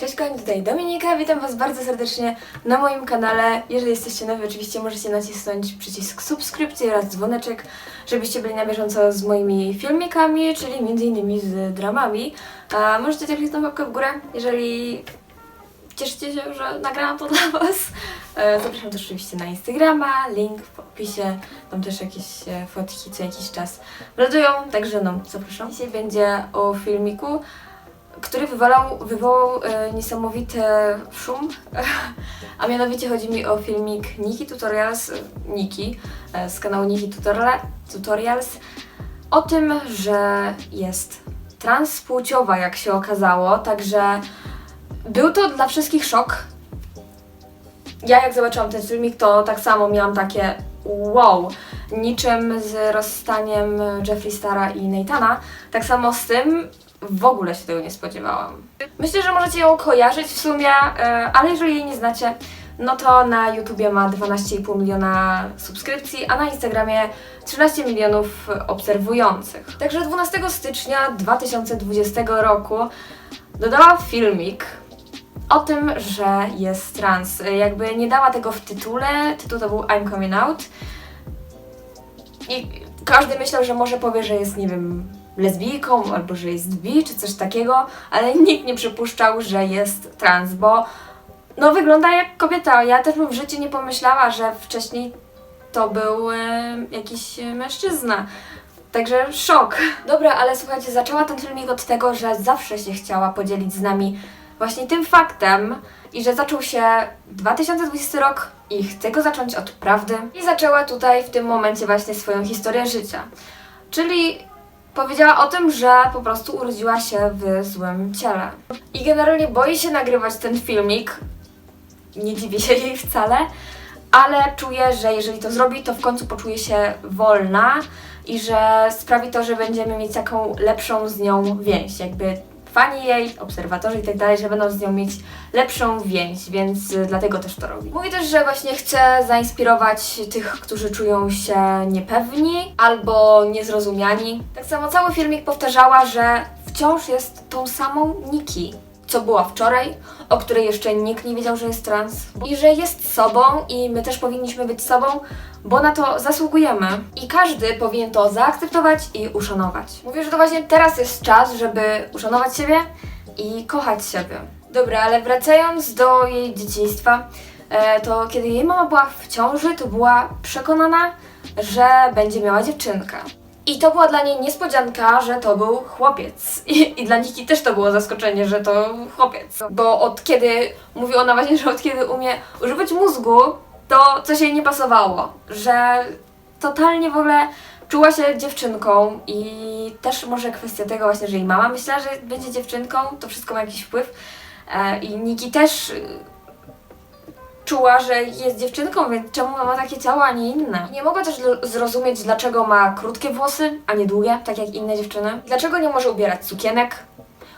Cześć kochani, tutaj Dominika, witam Was bardzo serdecznie na moim kanale. Jeżeli jesteście nowi, oczywiście możecie nacisnąć przycisk subskrypcji oraz dzwoneczek, żebyście byli na bieżąco z moimi filmikami, czyli m.in. z dramami. A możecie też kliknąć łapkę w górę, jeżeli cieszycie się, że nagrałam to dla Was. E, Zapraszam też oczywiście na Instagrama, link w opisie, tam też jakieś e, fotki co jakiś czas wladują, także no, zapraszam. Dzisiaj będzie o filmiku, który wywołał, wywołał e, niesamowity szum, a mianowicie chodzi mi o filmik Niki Tutorials, e, Niki e, z kanału Niki Tutorial, Tutorials, o tym, że jest transpłciowa, jak się okazało, także był to dla wszystkich szok. Ja jak zobaczyłam ten filmik, to tak samo miałam takie wow, niczym z rozstaniem Jeffree Stara i Nathana, tak samo z tym w ogóle się tego nie spodziewałam. Myślę, że możecie ją kojarzyć w sumie, e, ale jeżeli jej nie znacie, no to na YouTubie ma 12,5 miliona subskrypcji, a na Instagramie 13 milionów obserwujących. Także 12 stycznia 2020 roku dodała filmik o tym, że jest trans. Jakby nie dała tego w tytule, tytuł to był I'm Coming Out. I każdy myślał, że może powie, że jest, nie wiem, lesbijką, albo że jest bi, czy coś takiego, ale nikt nie przypuszczał, że jest trans, bo no wygląda jak kobieta. Ja też bym w życiu nie pomyślała, że wcześniej to był e, jakiś mężczyzna. Także szok. Dobra, ale słuchajcie, zaczęła ten filmik od tego, że zawsze się chciała podzielić z nami właśnie tym faktem i że zaczął się 2020 rok i chce go zacząć od prawdy. I zaczęła tutaj w tym momencie właśnie swoją historię życia. Czyli powiedziała o tym, że po prostu urodziła się w złym ciele. I generalnie boi się nagrywać ten filmik. Nie dziwię się jej wcale, ale czuję, że jeżeli to zrobi, to w końcu poczuje się wolna i że sprawi to, że będziemy mieć taką lepszą z nią więź. Jakby fani jej, obserwatorzy i tak dalej, że będą z nią mieć lepszą więź, więc y, dlatego też to robi. Mówi też, że właśnie chce zainspirować tych, którzy czują się niepewni albo niezrozumiani. Tak samo cały filmik powtarzała, że wciąż jest tą samą Niki, co była wczoraj, o której jeszcze nikt nie wiedział, że jest trans i że jest sobą i my też powinniśmy być sobą, bo na to zasługujemy i każdy powinien to zaakceptować i uszanować. Mówię, że to właśnie teraz jest czas, żeby uszanować siebie i kochać siebie. Dobra, ale wracając do jej dzieciństwa, e, to kiedy jej mama była w ciąży, to była przekonana, że będzie miała dziewczynkę. I to była dla niej niespodzianka, że to był chłopiec. I, I dla Niki też to było zaskoczenie, że to chłopiec. Bo od kiedy, mówi ona właśnie, że od kiedy umie używać mózgu, to coś jej nie pasowało. Że totalnie w ogóle czuła się dziewczynką i też może kwestia tego właśnie, że jej mama myślała, że będzie dziewczynką, to wszystko ma jakiś wpływ. E, I Niki też czuła, że jest dziewczynką, więc czemu ma takie ciało, a nie inne? Nie mogła też zrozumieć, dlaczego ma krótkie włosy, a nie długie, tak jak inne dziewczyny. Dlaczego nie może ubierać sukienek.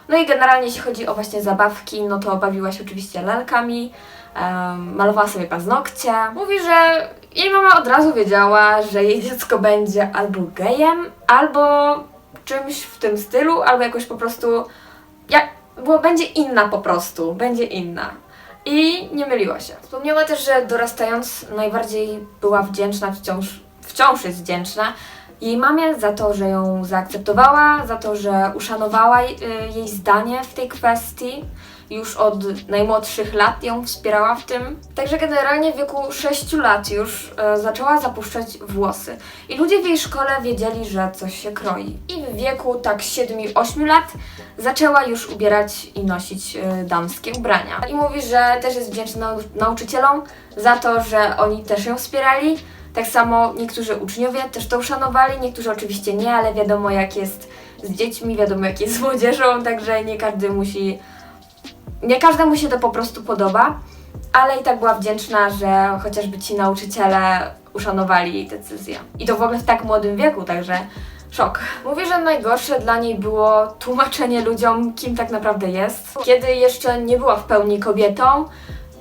No i generalnie jeśli chodzi o właśnie zabawki, no to bawiła się oczywiście lalkami, em, malowała sobie paznokcie. Mówi, że jej mama od razu wiedziała, że jej dziecko będzie albo gejem, albo czymś w tym stylu, albo jakoś po prostu... Jak, bo będzie inna po prostu, będzie inna. I nie myliła się. Wspomniała też, że dorastając najbardziej była wdzięczna, wciąż, wciąż jest wdzięczna jej mamie za to, że ją zaakceptowała, za to, że uszanowała jej, jej zdanie w tej kwestii. Już od najmłodszych lat ją wspierała w tym. Także generalnie w wieku 6 lat już e, zaczęła zapuszczać włosy. I ludzie w jej szkole wiedzieli, że coś się kroi. I w wieku tak 7-8 lat zaczęła już ubierać i nosić e, damskie ubrania. I mówi, że też jest wdzięczna nau- nauczycielom za to, że oni też ją wspierali. Tak samo niektórzy uczniowie też to uszanowali, niektórzy oczywiście nie, ale wiadomo jak jest z dziećmi, wiadomo jak jest z młodzieżą, także nie każdy musi, nie każdemu się to po prostu podoba, ale i tak była wdzięczna, że chociażby ci nauczyciele uszanowali jej decyzję. I to w ogóle w tak młodym wieku, także szok. Mówi, że najgorsze dla niej było tłumaczenie ludziom, kim tak naprawdę jest, kiedy jeszcze nie była w pełni kobietą,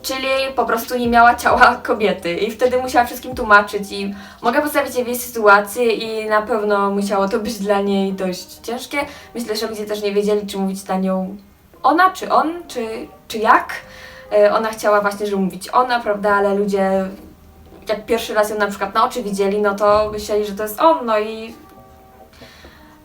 czyli po prostu nie miała ciała kobiety i wtedy musiała wszystkim tłumaczyć i mogę postawić się w jej sytuacji i na pewno musiało to być dla niej dość ciężkie. Myślę, że ludzie też nie wiedzieli, czy mówić na nią ona, czy on, czy, czy jak. E, Ona chciała właśnie, żeby mówić ona, prawda, ale ludzie jak pierwszy raz ją na przykład na oczy widzieli, no to myśleli, że to jest on, no i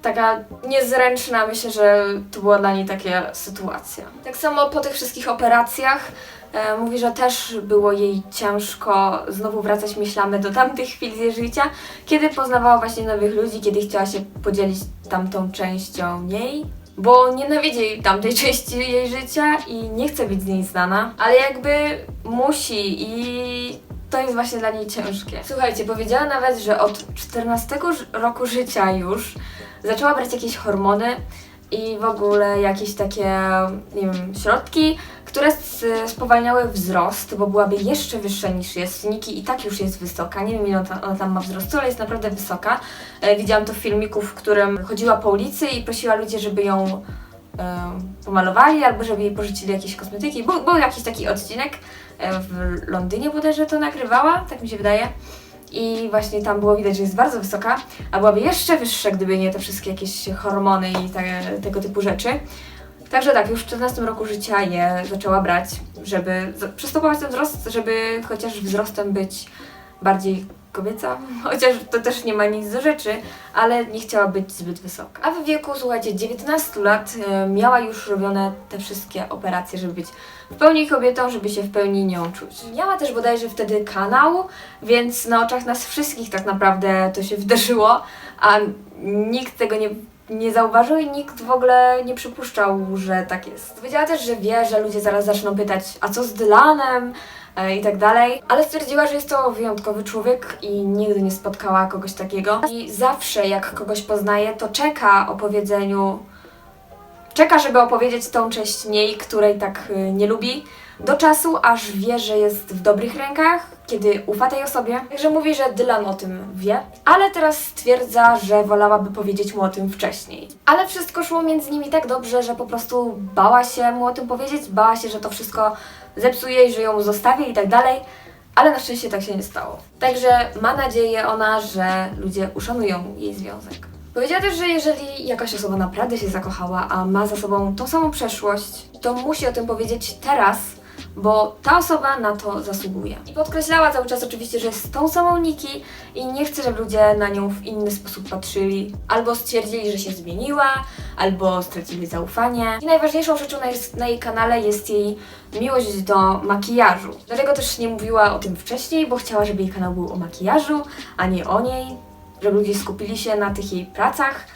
taka niezręczna, myślę, że to była dla niej taka sytuacja. Tak samo po tych wszystkich operacjach e, mówi, że też było jej ciężko znowu wracać myślami do tamtych chwil z jej życia, kiedy poznawała właśnie nowych ludzi, kiedy chciała się podzielić tamtą częścią niej. Bo nienawidzi tamtej części jej życia i nie chce być z niej znana, ale jakby musi i to jest właśnie dla niej ciężkie. Słuchajcie, powiedziała nawet, że od 14 ż- roku życia już zaczęła brać jakieś hormony i w ogóle jakieś takie, nie wiem, środki, które spowalniały wzrost, bo byłaby jeszcze wyższa niż jest. Niki i tak już jest wysoka, nie wiem ile ona, ona tam ma wzrostu, ale jest naprawdę wysoka. E, widziałam to w filmiku, w którym chodziła po ulicy i prosiła ludzi, żeby ją e, pomalowali albo żeby jej pożyczyli jakieś kosmetyki. Był, był jakiś taki odcinek e, w Londynie bodajże to nagrywała, tak mi się wydaje. I właśnie tam było widać, że jest bardzo wysoka, a byłaby jeszcze wyższa, gdyby nie te wszystkie jakieś hormony i te, tego typu rzeczy. Także tak, już w 14 roku życia je zaczęła brać, żeby przystopować ten wzrost, żeby chociaż wzrostem być bardziej kobieca, chociaż to też nie ma nic do rzeczy, ale nie chciała być zbyt wysoka. A w wieku, słuchajcie, 19 lat e, miała już robione te wszystkie operacje, żeby być w pełni kobietą, żeby się w pełni nią czuć. Miała też bodajże wtedy kanał, więc na oczach nas wszystkich tak naprawdę to się wydarzyło, a nikt tego nie, nie zauważył i nikt w ogóle nie przypuszczał, że tak jest. Powiedziała też, że wie, że ludzie zaraz zaczną pytać, a co z Dylanem? E, i tak dalej, ale stwierdziła, że jest to wyjątkowy człowiek i nigdy nie spotkała kogoś takiego. I zawsze jak kogoś poznaje, to czeka o powiedzeniu, czeka, żeby opowiedzieć tą część niej, której tak y, nie lubi, do czasu, aż wie, że jest w dobrych rękach, kiedy ufa tej osobie. Także mówi, że Dylan o tym wie, ale teraz stwierdza, że wolałaby powiedzieć mu o tym wcześniej. Ale wszystko szło między nimi tak dobrze, że po prostu bała się mu o tym powiedzieć, bała się, że to wszystko zepsuje i że ją zostawi i tak dalej. Ale na szczęście tak się nie stało. Także ma nadzieję ona, że ludzie uszanują jej związek. Powiedziała też, że jeżeli jakaś osoba naprawdę się zakochała, a ma za sobą tą samą przeszłość, to musi o tym powiedzieć teraz, bo ta osoba na to zasługuje. I podkreślała cały czas oczywiście, że jest tą samą Niki i nie chce, żeby ludzie na nią w inny sposób patrzyli. Albo stwierdzili, że się zmieniła, albo stracili zaufanie. I najważniejszą rzeczą na, jej- na jej kanale jest jej miłość do makijażu. Dlatego też nie mówiła o tym wcześniej, bo chciała, żeby jej kanał był o makijażu, a nie o niej, żeby ludzie skupili się na tych jej pracach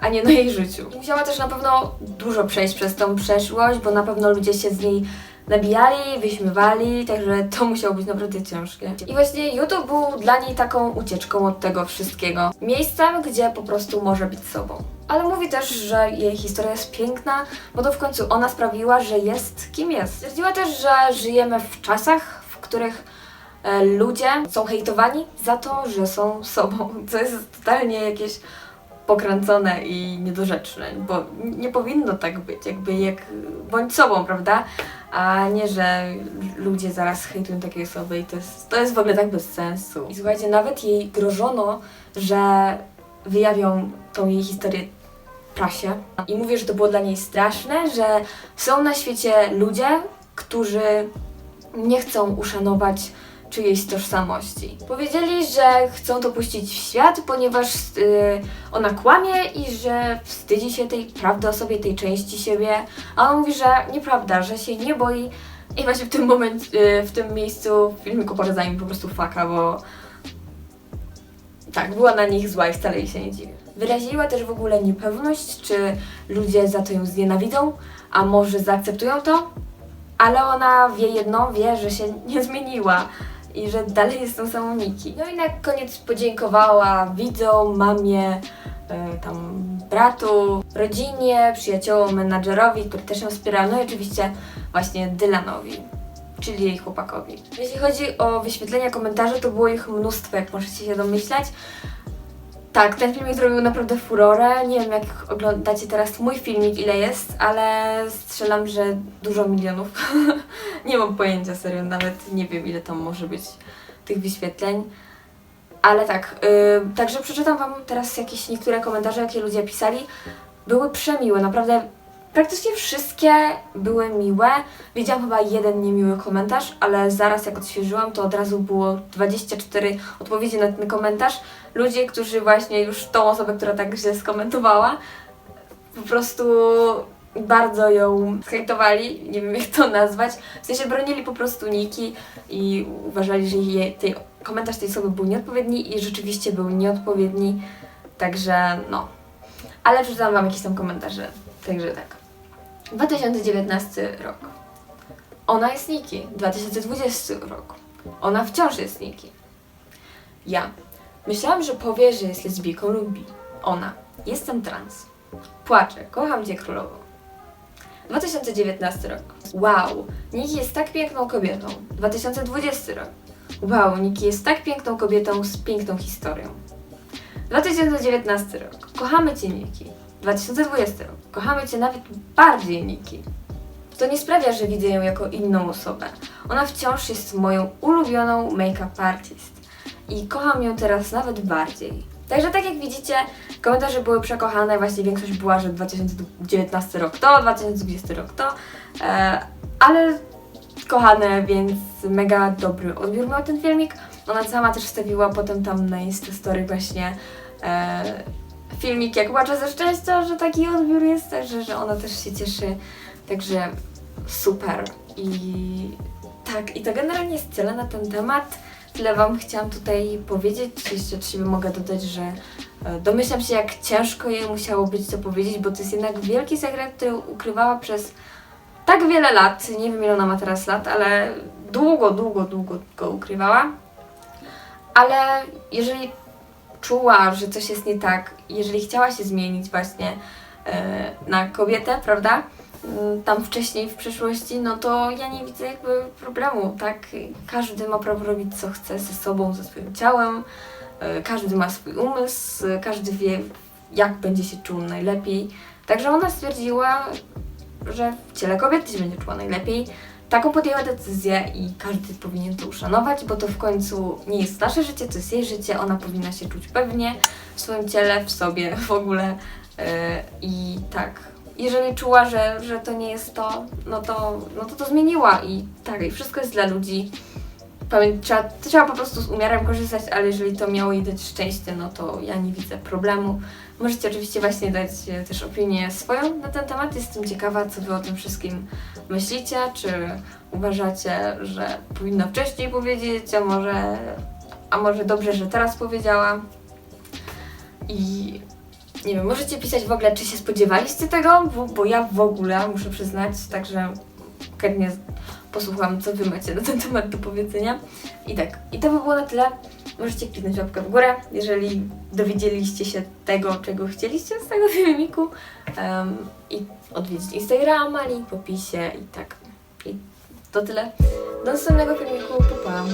a nie na jej życiu. Musiała też na pewno dużo przejść przez tą przeszłość, bo na pewno ludzie się z niej nabijali, wyśmiewali, także to musiało być naprawdę ciężkie. I właśnie YouTube był dla niej taką ucieczką od tego wszystkiego. Miejscem, gdzie po prostu może być sobą. Ale mówi też, że jej historia jest piękna, bo to w końcu ona sprawiła, że jest kim jest. Stwierdziła też, że żyjemy w czasach, w których e, ludzie są hejtowani za to, że są sobą, co jest totalnie jakieś pokręcone i niedorzeczne, bo nie powinno tak być, jakby jak bądź sobą, prawda? A nie, że ludzie zaraz hejtują takie osoby i to jest, to jest w ogóle tak bez sensu. I słuchajcie, nawet jej grożono, że wyjawią tą jej historię prasie i mówię, że to było dla niej straszne, że są na świecie ludzie, którzy nie chcą uszanować czyjejś tożsamości. Powiedzieli, że chcą to puścić w świat, ponieważ y, ona kłamie i że wstydzi się tej prawdy o sobie, tej części siebie, a on mówi, że nieprawda, że się nie boi i właśnie w tym momencie, y, w tym miejscu w filmiku pokazała mi po prostu faka, bo tak, była na nich zła i wcale jej się nie dziwię. Wyraziła też w ogóle niepewność, czy ludzie za to ją znienawidzą, a może zaakceptują to, ale ona wie jedno, wie, że się nie zmieniła i że dalej jest tą samą Niki. No i na koniec podziękowała widzom, mamie, y, tam bratu, rodzinie, przyjaciołom, menadżerowi, który też ją wspierał, no i oczywiście właśnie Dylanowi, czyli jej chłopakowi. Jeśli chodzi o wyświetlenia komentarzy, to było ich mnóstwo, jak możecie się domyślać. Tak, ten filmik zrobił naprawdę furorę. Nie wiem, jak oglądacie teraz mój filmik, ile jest, ale strzelam, że dużo milionów. nie mam pojęcia, serio, nawet nie wiem, ile tam może być tych wyświetleń. Ale tak, yy, także przeczytam Wam teraz jakieś niektóre komentarze, jakie ludzie pisali. Były przemiłe, naprawdę Praktycznie wszystkie były miłe. Widziałam chyba jeden niemiły komentarz, ale zaraz jak odświeżyłam, to od razu było 24 odpowiedzi na ten komentarz. Ludzie, którzy właśnie już tą osobę, która tak źle skomentowała, po prostu bardzo ją skajtowali, nie wiem jak to nazwać. W sensie bronili po prostu Niki i uważali, że jej, tej, komentarz tej osoby był nieodpowiedni i rzeczywiście był nieodpowiedni. Także no. Ale przeczytałam wam jakieś tam komentarze. Także tak. 2019 rok. Ona jest Niki. 2020 rok. Ona wciąż jest Niki. Ja. Myślałam, że powie, że jest lesbijką lub bi. Ona. Jestem trans. Płaczę. Kocham cię królowo. 2019 rok. Wow. Niki jest tak piękną kobietą. 2020 rok. Wow. Niki jest tak piękną kobietą z piękną historią. 2019 rok. Kochamy Cię, Niki. 2020 rok. Kochamy Cię nawet bardziej, Niki. To nie sprawia, że widzę ją jako inną osobę. Ona wciąż jest moją ulubioną make-up artist. I kocham ją teraz nawet bardziej. Także tak jak widzicie, komentarze były przekochane, właśnie większość była, że 2019 rok to, 2020 rok to, e, ale kochane, więc mega dobry odbiór miał ten filmik. Ona sama też wstawiła potem tam na Instastory właśnie e, filmik, jak płacze ze szczęścia, że taki odbiór jest, także że ona też się cieszy. Także super. I tak, i to generalnie jest tyle na ten temat. Tyle Wam chciałam tutaj powiedzieć. Jeszcze od siebie mogę dodać, że e, domyślam się, jak ciężko jej musiało być to powiedzieć, bo to jest jednak wielki sekret, który ukrywała przez tak wiele lat. Nie wiem, ile ona ma teraz lat, ale długo, długo, długo go ukrywała. Ale jeżeli czuła, że coś jest nie tak, jeżeli chciała się zmienić właśnie e, na kobietę, prawda? Mm, Tam wcześniej w przyszłości, no to ja nie widzę jakby problemu, tak? Każdy ma prawo robić co chce ze sobą, ze swoim ciałem, e, każdy ma swój umysł, każdy wie jak będzie się czuł najlepiej. Także ona stwierdziła, że w ciele kobiety się będzie czuła najlepiej. Taką podjęła decyzję i każdy powinien to uszanować, bo to w końcu nie jest nasze życie, to jest jej życie, ona powinna się czuć pewnie w swoim ciele, w sobie, w ogóle. Yy, I tak, jeżeli czuła, że, że to nie jest to, no to, no to to zmieniła i tak, i wszystko jest dla ludzi. Pamię- trzeba, trzeba po prostu z umiarem korzystać, ale jeżeli to miało jej dać szczęście, no to ja nie widzę problemu. Możecie oczywiście właśnie dać e, też opinię swoją na ten temat. Jestem ciekawa, co Wy o tym wszystkim myślicie. Czy uważacie, że powinna wcześniej powiedzieć, a może, a może dobrze, że teraz powiedziała. I nie wiem, możecie pisać w ogóle, czy się spodziewaliście tego, bo, bo ja w ogóle muszę przyznać, także chętnie posłucham, co Wy macie na ten temat do powiedzenia. I tak, i to by było na tyle. Możecie kliknąć łapkę w górę, jeżeli dowiedzieliście się tego, czego chcieliście z tego filmiku. Um, I odwiedzić Instagrama, link w opisie i tak. I to tyle. Do następnego filmiku. Pa, pa.